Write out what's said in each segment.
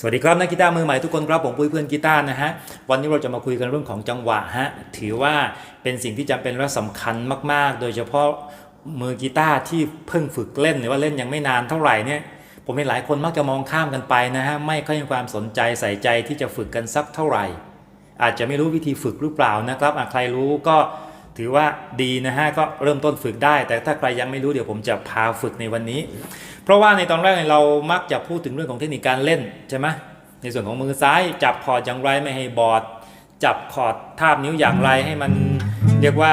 สวัสดีครับนักกีตาร์มือใหม่ทุกคนครับผมปุ้ยเพื่อนกีตาร์นะฮะวันนี้เราจะมาคุยกันเรื่องของจังหวะฮะถือว่าเป็นสิ่งที่จำเป็นและสำคัญมาก ๆ โดยเฉพาะมือกีตาร์ที่เพิ่งฝึกเล่นหรือว่าเล่นยังไม่นานเท่าไหร่เนี่ยผมเห็นหลายคนมักจะมองข้ามกันไปนะฮะไม่ค่อยมีความสนใจใส่ใจที่จะฝึกกันสักเท่าไหร่ อาจจะไม่รู้วิธีฝึกหรือเปล่านะครับใครรู้ก็ถือว่าดีนะฮะก็เริ่มต้นฝึกได้ แต่ถ้าใครยังไม่รู้เดี๋ยวผมจะพาฝึกในวันนี้ เพราะว่าในตอนแรกเรามักจะพูดถึงเรื่องของเทคนิคการเล่นใช่ไหมในส่วนของมือซ้ายจับคอร์ดอย่างไรไม่ให้บอด จับคอร์ดทาบนิ้วอย่างไรให้มันเรียกว่า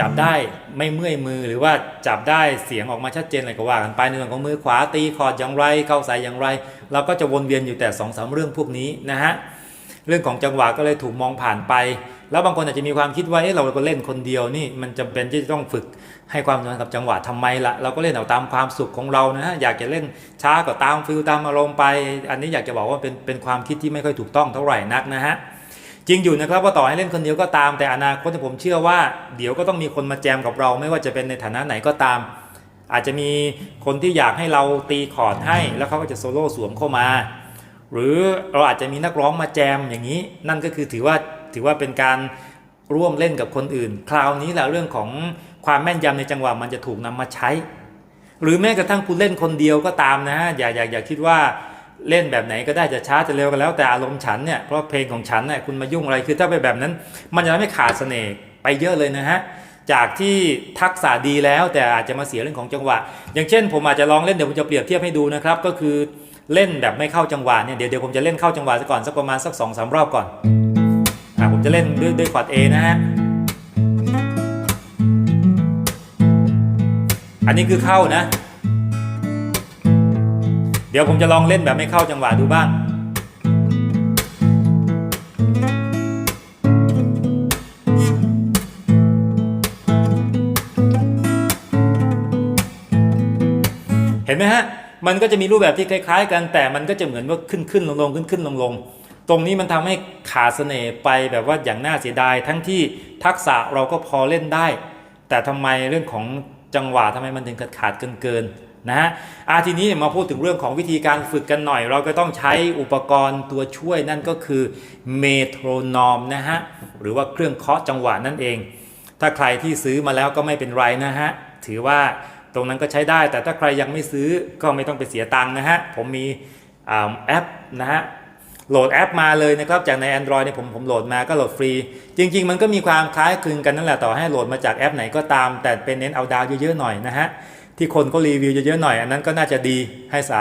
จับได้ไม่เมื่อยมือหรือว่าจับได้เสียงออกมาชัดเจนอะไรก็ว่ากันไปในส่วนของมือขวาตีคอร์ดอย่างไรเข้าใส่อย่างไร เราก็จะวนเวียนอยู่แต่2อสาเรื่องพวกนี้นะฮะเรื่องของจังหวะก็เลยถูกมองผ่านไป แล้วบางคนอาจจะมีความคิดว่าเอ๊ะเราก็เล่นคนเดียวนี่มันจำเป็นที่จะต้องฝึกให้ความสำคัญกับจังหวะทำไมละเราก็เล่นเอาตามความสุขของเรานะฮะอยากจะเล่นช้าก็ตามฟิลตามอารมณ์ไป อันนี้อยากจะบอกว่าเป็นเป็นความคิดที่ไม่ค่อยถูกต้องเท่าไหร่นักนะฮะจริงอยู่นะครับว่าต่อให้เล่นคนเดียวก็ตามแต่อนาคตผมเชื่อว่า เดี๋ยวก็ต้องมีคนมาแจมกับเรา ไม่ว่าจะเป็นในฐานะไหนก็ตาม อาจจะมีคนที่อยากให้เราตีคอร์ดให้ แล้วเขาก็จะโซโล่สวมเข้ามา หรือเราอาจจะมีนักร้องมาแจมอย่างนี้ นั่นก็คือถือว่า ถือว่าเป็นการร่วมเล่นกับคนอื่น คราวนี้แหละเรื่องของความแม่นยำในจังหวะมันจะถูกนำมาใช้ หรือแม้กระทั่งคุณเล่นคนเดียวก็ตามนะฮะอย่าอย่าอย่าคิดว่าเล่นแบบไหนก็ได้จะช้าจะเร็วก็แล้วแต่อารมณ์ฉันเนี่ยเพราะเพลงของฉันเนี่ยคุณมายุ่งอะไรคือถ้าไปแบบนั้น มันจะทำให้ขาดเสน่ห์ไปเยอะเลยนะฮะจากที่ทักษะดีแล้วแต่อาจจะมาเสียเรื่องของจังหวะ อย่างเช่น ผมอาจจะลองเล่นเดี๋ยวผมจะเปรียบเทียบให้ดูนะครับก็คือเล่นแบบไม่เข้าจังหวะเนี่ยเดี๋ยวเดี๋ยวผมจะเล่นเข้าจังหวะซะก่อนสักประมาณสักสองสามรอบก่อน จะเล่นด้วยด้วยคอร์ด A นะฮะ อันนี้คือเข้านะ เดี๋ยวผมจะลองเล่นแบบไม่เข้าจังหวะดูบ้างเห็นไหมฮะ มันก็จะมีรูปแบบที่คล้าย ๆ กันแต่มันก็จะเหมือนว่าขึ้นขึ้นลงลงขึ้นขึ้นลงลง ตรงนี้มันทำให้ขาดเสน่ห์ไปแบบว่าอย่างน่าเสียดาย ทั้งที่ทักษะเราก็พอเล่นได้ แต่ทำไมเรื่องของจังหวะทำไมมันถึงขาดขาดเกินเกินนะฮะอาทีนี้มาพูดถึงเรื่องของวิธีการฝึกกันหน่อย เราก็ต้องใช้อุปกรณ์ตัวช่วยนั่นก็คือเมโทรนอมนะฮะหรือว่าเครื่องเคาะจังหวะนั่นเอง ถ้าใครที่ซื้อมาแล้วก็ไม่เป็นไรนะฮะถือว่าตรงนั้นก็ใช้ได้ แต่ถ้าใครยังไม่ซื้อก็ไม่ต้องไปเสียตังค์นะฮะผมมีอแอปนะฮะ โหลดแอปมาเลยนะครับจากใน Android เนี่ยผมผมโหลดมาก็โหลดฟรี จริง ๆ มันก็มีความคล้ายคลึงกันนั่นแหละต่อให้โหลดมาจากแอปไหนก็ตาม แต่เป็นเน้นเอาดาวเยอะๆหน่อยนะฮะที่คนก็รีวิวเยอะๆหน่อย อันนั้นก็น่าจะดีให้สา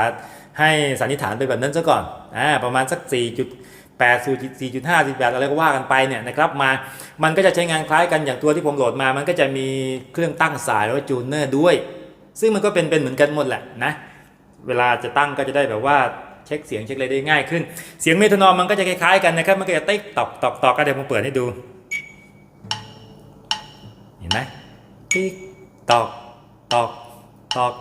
ให้สันนิษฐานไปแบบนั้นซะก่อนอ่าประมาณสัก 4.8สู่4.5 4.8อะไรก็ว่ากันไปเนี่ยนะครับมา มันก็จะใช้งานคล้ายกันอย่างตัวที่ผมโหลดมา มันก็จะมีเครื่องตั้งสายแล้วก็จูนเนอร์ด้วย ซึ่งมันก็เป็นเป็นเหมือนกันหมดแหละนะเวลาจะตั้งก็จะได้แบบว่า เช็คเสียงเช็คอะไรได้ง่ายขึ้น เสียงเมทรนอมมันก็จะคล้ายๆกันนะครับ มันก็จะติ๊กตอกตอกตอกก็เดี๋ยวผมเปิดให้ดู เห็นไหมติ๊กตอกตอกตอก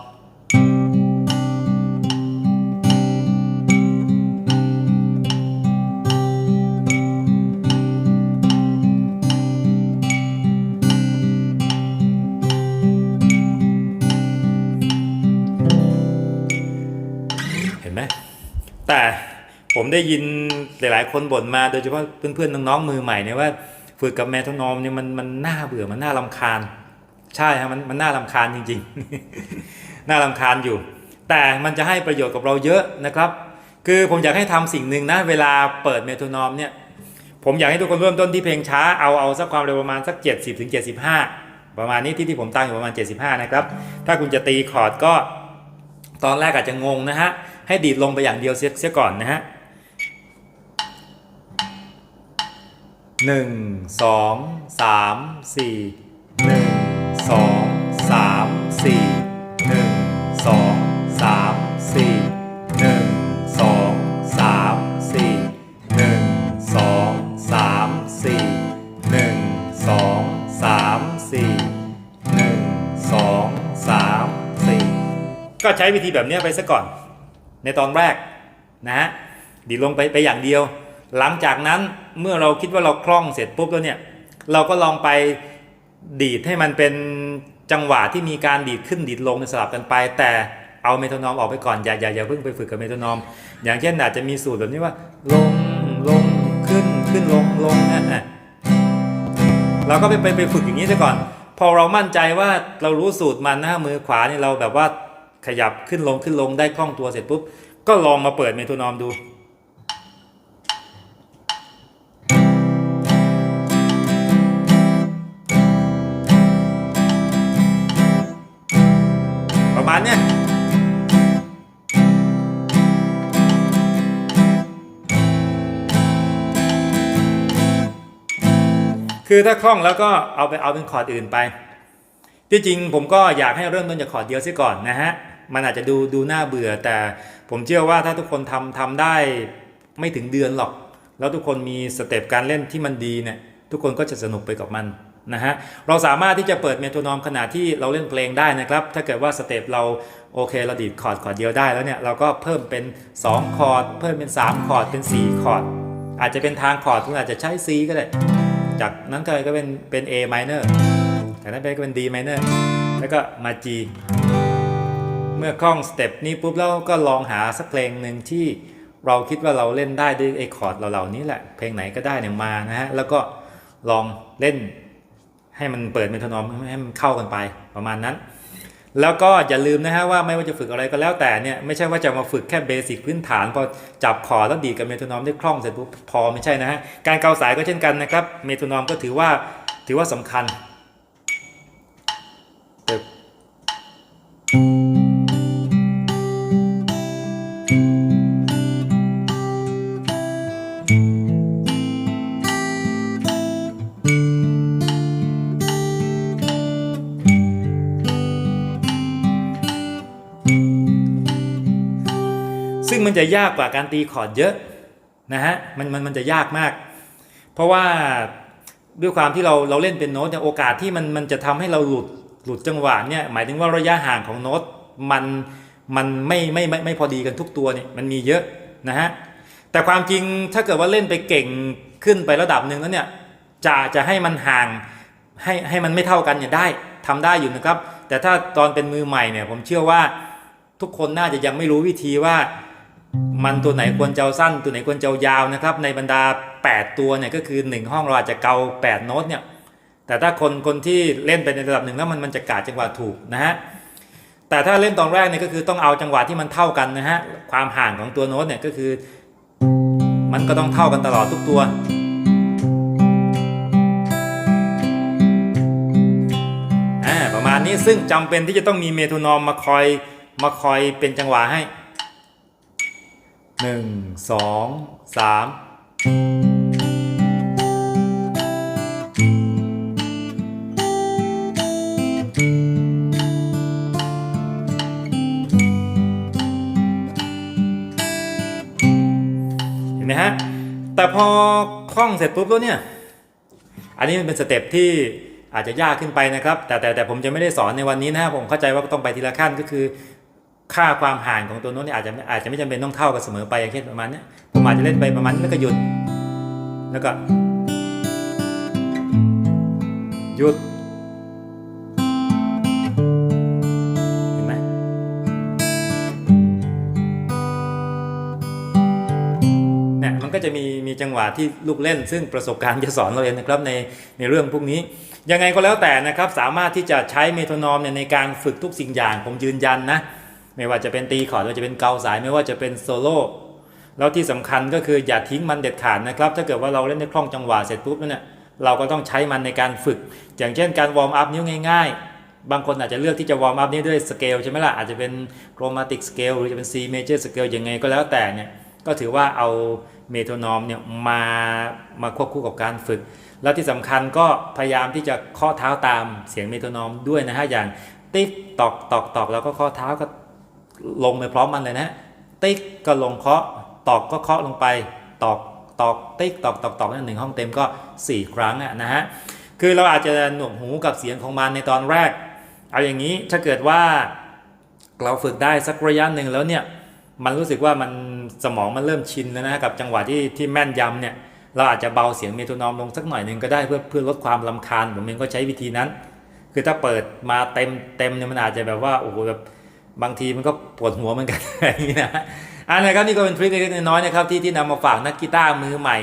เห็นไหม แต่ผมได้ยินหลาย ๆ คนบ่นมาโดยเฉพาะเพื่อนๆน้องๆมือใหม่เนี่ยว่าฝึกกับแมทนอมเนี่ยมันมันน่าเบื่อมันน่าลำคาญ ใช่ฮะมันมันน่าลำคาญจริง ๆ น่าลำคาญอยู่ แต่มันจะให้ประโยชน์กับเราเยอะนะครับ คือผมอยากให้ทำสิ่งหนึ่งนะเวลาเปิดเมทนอมเนี่ยผมอยากให้ทุกคนเริ่มต้นที่เพลงช้าเอาเอาสักความเร็วประมาณสัก 70ถึง75 ประมาณนี้ที่ที่ผมตั้งอยู่ประมาณ 75 นะครับ ถ้าคุณจะตีคอร์ดก็ตอนแรกอาจจะงงนะฮะ ให้ดีดลงไปอย่างเดียวเสียเสียก่อนนะฮะหนึ่งสองสามสี่หนึ่งสองสามสี่หนึ่งสองสามสี่หนึ่งสองสามสี่หนึ่งสองสามสี่หนึ่งสองสามสี่หนึ่งสองสามสี่ก็ใช้วิธีแบบนี้ไปซะก่อน ในตอนแรกนะฮะดีลงไปไปอย่างเดียว หลังจากนั้นเมื่อเราคิดว่าเราคล่องเสร็จปุ๊บแล้วเนี่ยเราก็ลองไปดีดให้มันเป็นจังหวะที่มีการดีดขึ้นดีดลงสลับกันไป แต่เอาเมโทรนอมออกไปก่อนอย่าอย่าอย่าเพิ่งไปฝึกกับเมโทรนอม อย่างเช่นอาจจะมีสูตรแบบนี้ว่า ลงลงขึ้นขึ้นลงลงนะอะเราก็ไปไปไปฝึกอย่างนี้ซะก่อน พอเรามั่นใจว่าเรารู้สูตรมันนะมือขวานี่เราแบบว่า ขยับขึ้นลงขึ้นลงได้คล่องตัวเสร็จปุ๊บ ก็ลองมาเปิดเมโทนอมดู ประมาณเนี้ยคือถ้าคล่องแล้วก็เอาไปเอาเป็นคอร์ดอื่นไป ที่จริงผมก็อยากให้เริ่มต้นจากคอร์ดเดียวซิก่อนนะฮะ มันอาจจะดูดูน่าเบื่อ แต่ผมเชื่อว่าถ้าทุกคนทำทำได้ไม่ถึงเดือนหรอก แล้วทุกคนมีสเต็ปการเล่นที่มันดีเนี่ยทุกคนก็จะสนุกไปกับมันนะฮะ เราสามารถที่จะเปิดเมโทรนอมขณะที่เราเล่นเพลงได้นะครับ ถ้าเกิดว่าสเต็ปเราโอเคเราดีดคอร์ดคอร์ดเดียวได้แล้วเนี่ยเราก็เพิ่มเป็น 2 คอร์ดเพิ่มเป็น 3 คอร์ดเป็น 4 คอร์ดอาจจะเป็นทางคอร์ดคุณอาจจะใช้ C ก็ได้ จากนั้นก็ก็เป็นเป็น A minor จากนั้นไปก็เป็น D minor แล้วก็มา G เมื่อคล่องสเต็ปนี้ปุ๊บแล้วก็ลองหาสักเพลงหนึ่งที่เราคิดว่าเราเล่นได้ด้วยไอ้คอร์ดเหล่านี้แหละ เพลงไหนก็ได้เนี่ยมานะฮะ แล้วก็ลองเล่นให้มันเปิดเมทรนอมให้มันเข้ากันไปประมาณนั้น แล้วก็อย่าลืมนะฮะว่าไม่ว่าจะฝึกอะไรก็แล้วแต่เนี่ยไม่ใช่ว่าจะมาฝึกแค่เบสิกพื้นฐาน พอจับคอร์ดแล้วดีกับเมทรนอมได้คล่องเสร็จปุ๊บพอไม่ใช่นะฮะ การเกาสายก็เช่นกันนะครับ เมทรนอมก็ถือว่าถือว่าสำคัญ มันจะยากกว่าการตีคอร์ดเยอะนะฮะมันมันมันจะยากมาก เพราะว่าด้วยความที่เราเราเล่นเป็นโน้ตเนี่ยโอกาสที่มันมันจะทำให้เราหลุดหลุดจังหวะเนี่ยหมายถึงว่าระยะห่างของโน้ตมันมันไม่ไม่ไม่ไม่พอดีกันทุกตัวเนี่ยมันมีเยอะนะฮะแต่ความจริงถ้าเกิดว่าเล่นไปเก่งขึ้นไประดับหนึ่งแล้วเนี่ยจะจะให้มันห่างให้ให้มันไม่เท่ากันเนี่ยได้ทำได้อยู่นะครับ แต่ถ้าตอนเป็นมือใหม่เนี่ยผมเชื่อว่าทุกคนน่าจะยังไม่รู้วิธีว่า มันตัวไหนควรจะเอาสั้น ตัวไหนควรจะเอายาวนะครับ ในบรรดา 8 ตัวเนี่ยก็คือ 1 ห้องเราอาจจะเกา8โน้ตเนี่ยแต่ถ้าคนคนที่เล่นไปในระดับหนึ่งแล้วมันมันจะกาดจังหวะถูกนะฮะแต่ถ้าเล่นตอนแรกเนี่ยก็คือต้องเอาจังหวะที่มันเท่ากันนะฮะความห่างของตัวโน้ตเนี่ยก็คือ มันก็ต้องเท่ากันตลอดทุกตัวอ่าประมาณนี้ซึ่งจำเป็นที่จะต้องมีเมโทรนอมมาคอยมาคอยเป็นจังหวะให้ หนึ่งสองสามเห็นไหมฮะ แต่พอคล่องเสร็จปุ๊บแล้วเนี่ย อันนี้มันเป็นสเต็ปที่อาจจะยากขึ้นไปนะครับ แต่แต่แต่ผมจะไม่ได้สอนในวันนี้นะครับผมเข้าใจว่าต้องไปทีละขั้นก็คือ ค่าความห่างของตัวโน้ตเนี่ยอาจจะอาจจะไม่จำเป็นต้องเท่ากันเสมอไปอย่างเช่นประมาณนี้ผมอาจจะเล่นไปประมาณนี้แล้วก็หยุด แล้วก็หยุดเห็นไหมเนี่ยมันก็จะมีมีจังหวะที่ลูกเล่น ซึ่งประสบการณ์จะสอนเราเองนะครับในในเรื่องพวกนี้ยังไงก็แล้วแต่นะครับสามารถที่จะใช้เมโทรนอมเนี่ยในการฝึกทุกสิ่งอย่างผมยืนยันนะ ไม่ว่าจะเป็นตีคอร์ดไม่ว่าจะเป็นเกาสายไม่ว่าจะเป็นโซโล่แล้วที่สำคัญก็คืออย่าทิ้งมันเด็ดขาดนะครับ ถ้าเกิดว่าเราเล่นได้คล่องจังหวะเสร็จปุ๊บเนี่ยเราก็ต้องใช้มันในการฝึก อย่างเช่นการวอร์มอัพนิ้วง่ายๆ บางคนอาจจะเลือกที่จะวอร์มอัพนิ้วด้วยสเกลใช่ไหมล่ะ อาจจะเป็นโครมาติกสเกลหรือจะเป็น C major scale ยังไงก็แล้วแต่เนี่ย ก็ถือว่าเอาเมโทนอมเนี่ยมามาควบคู่กับการฝึก แล้วที่สำคัญก็พยายามที่จะข้อเท้าตามเสียงเมโทนอมด้วยนะฮะ อย่างติ๊กตอกตอกตอกแล้วก็ข้อเท้าก็ ลงไปพร้อมมันเลยนะ ติ๊กก็ลงเคาะ ตอกก็เคาะลงไป ตอก ตอก ติ๊ก ตอก ตอก ตอกนั่นหนึ่งห้องเต็มก็ 4 ครั้งอะนะฮะ คือเราอาจจะหนวกหูกับเสียงของมันในตอนแรก เอาอย่างนี้ ถ้าเกิดว่า เราฝึกได้สักระยะหนึ่งแล้วเนี่ย มันรู้สึกว่ามันสมองมันเริ่มชินแล้วนะกับจังหวะที่ที่แม่นยำเนี่ย เราอาจจะเบาเสียงเมโทรนอมลงสักหน่อยหนึ่งก็ได้เพื่อเพื่อลดความลำคาญผมเองก็ใช้วิธีนั้น คือถ้าเปิดมาเต็มเต็มเนี่ยมันอาจจะแบบว่าโอ้โหแบบ บางทีมันก็ปวดหัวเหมือนกันอย่างนี้นะอันนะครับนี่ก็เป็นทริคเล็กน้อยนะครับที่ที่นำมาฝากนักกีตาร์มือใหม่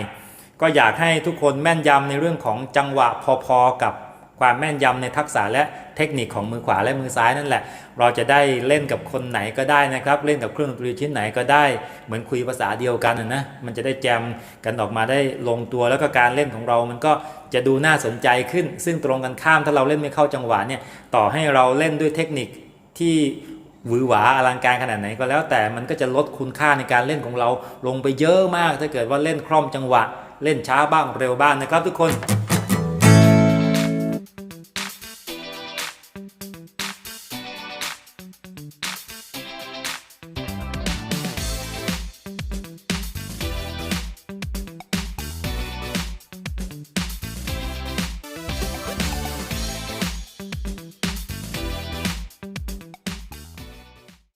ก็อยากให้ทุกคนแม่นยำในเรื่องของจังหวะพอๆกับความแม่นยำในทักษะและเทคนิคของมือขวาและมือซ้ายนั่นแหละ เราจะได้เล่นกับคนไหนก็ได้นะครับ เล่นกับเครื่องดนตรีชิ้นไหนก็ได้ เหมือนคุยภาษาเดียวกันนะมันจะได้แจมกันออกมาได้ลงตัวแล้วก็การเล่นของเรา มันก็จะดูน่าสนใจขึ้น ซึ่งตรงกันข้ามถ้าเราเล่นไม่เข้าจังหวะเนี่ยต่อให้เราเล่นด้วยเทคนิคที่ หวือหวาอลังการขนาดไหนก็แล้วแต่มันก็จะลดคุณค่าในการเล่นของเราลงไปเยอะมาก ถ้าเกิดว่าเล่นคล่อมจังหวะ เล่นช้าบ้างเร็วบ้างนะครับทุกคน